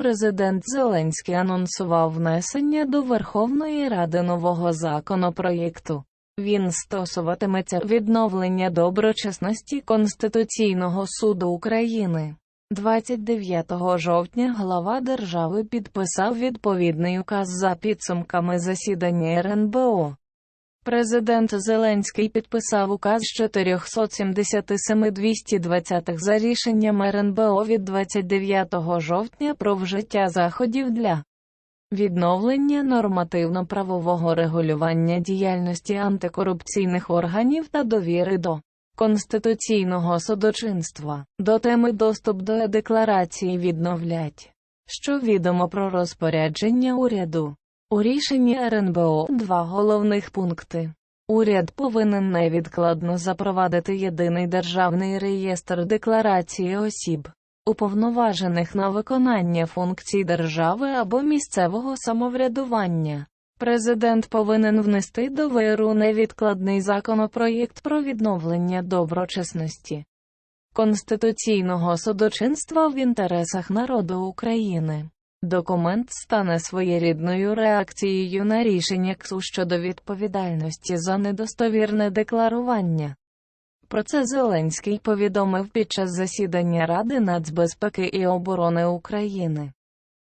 Президент Зеленський анонсував внесення до Верховної Ради нового законопроєкту. Він стосуватиметься відновлення доброчесності Конституційного суду України. 29 жовтня глава держави підписав відповідний указ за підсумками засідання РНБО. Президент Зеленський підписав указ 477-220 за рішенням РНБО від 29 жовтня про вжиття заходів для відновлення нормативно-правового регулювання діяльності антикорупційних органів та довіри до конституційного судочинства. До теми доступ до декларації відновлять. Що відомо про розпорядження уряду? У рішенні РНБО два головних пункти. Уряд повинен невідкладно запровадити єдиний державний реєстр декларації осіб, уповноважених на виконання функцій держави або місцевого самоврядування. Президент повинен внести до ВРУ невідкладний законопроєкт про відновлення доброчесності конституційного судочинства в інтересах народу України. Документ стане своєрідною реакцією на рішення КСУ щодо відповідальності за недостовірне декларування. Про це Зеленський повідомив під час засідання Ради нацбезпеки і оборони України.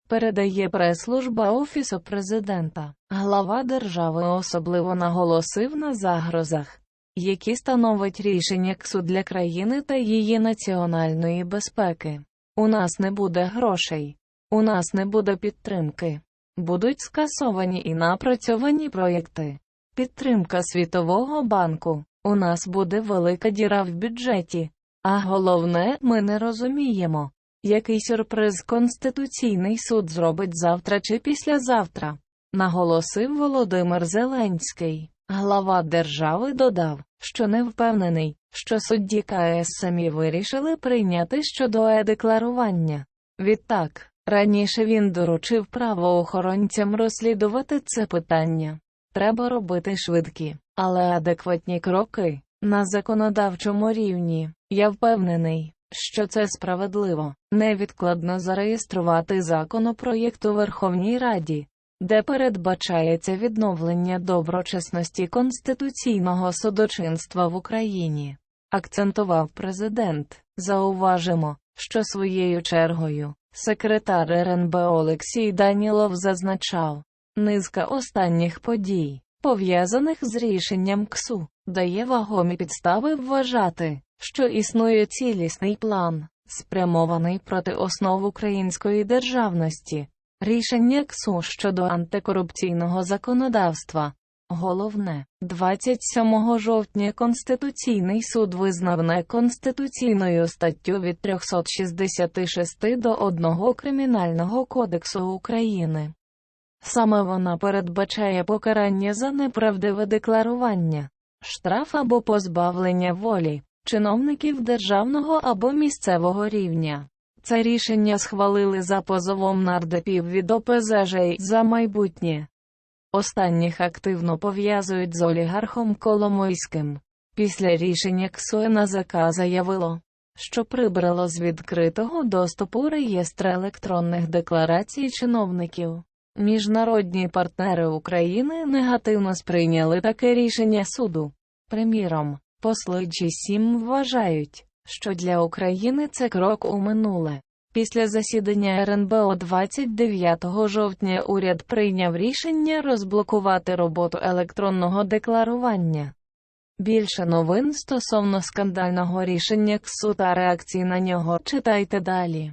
Передає прес-служба Офісу президента. Глава держави особливо наголосив на загрозах, які становить рішення КСУ для країни та її національної безпеки. У нас не буде грошей. У нас не буде підтримки. Будуть скасовані і напрацьовані проєкти. Підтримка Світового банку. У нас буде велика діра в бюджеті. А головне, ми не розуміємо, який сюрприз Конституційний суд зробить завтра чи післязавтра, наголосив Володимир Зеленський. Глава держави додав, що не впевнений, що судді КС самі вирішили прийняти щодо е-декларування. Відтак, Раніше він доручив правоохоронцям розслідувати це питання. Треба робити швидкі, але адекватні кроки на законодавчому рівні. Я впевнений, що це справедливо, невідкладно зареєструвати законопроєкт у Верховній Раді, де передбачається відновлення доброчесності конституційного судочинства в Україні. Акцентував президент. Зауважимо, що своєю чергою Секретар РНБО Олексій Данілов зазначав, низка останніх подій, пов'язаних з рішенням КСУ, дає вагомі підстави вважати, що існує цілісний план, спрямований проти основ української державності, рішення КСУ щодо антикорупційного законодавства. Головне, 27 жовтня Конституційний суд визнав неконституційною статтю від 366 до 1 Кримінального кодексу України. Саме вона передбачає покарання за неправдиве декларування, штраф або позбавлення волі чиновників державного або місцевого рівня. Це рішення схвалили за позовом нардепів від ОПЗЖ за майбутнє. Останніх активно пов'язують з олігархом Коломойським. Після рішення КСУ НАЗК заявило, що прибрало з відкритого доступу реєстр електронних декларацій чиновників. Міжнародні партнери України негативно сприйняли таке рішення суду. Приміром, посли G7 вважають, що для України це крок у минуле. Після засідання РНБО 29 жовтня уряд прийняв рішення розблокувати роботу електронного декларування. Більше новин стосовно скандального рішення КСУ та реакції на нього читайте далі.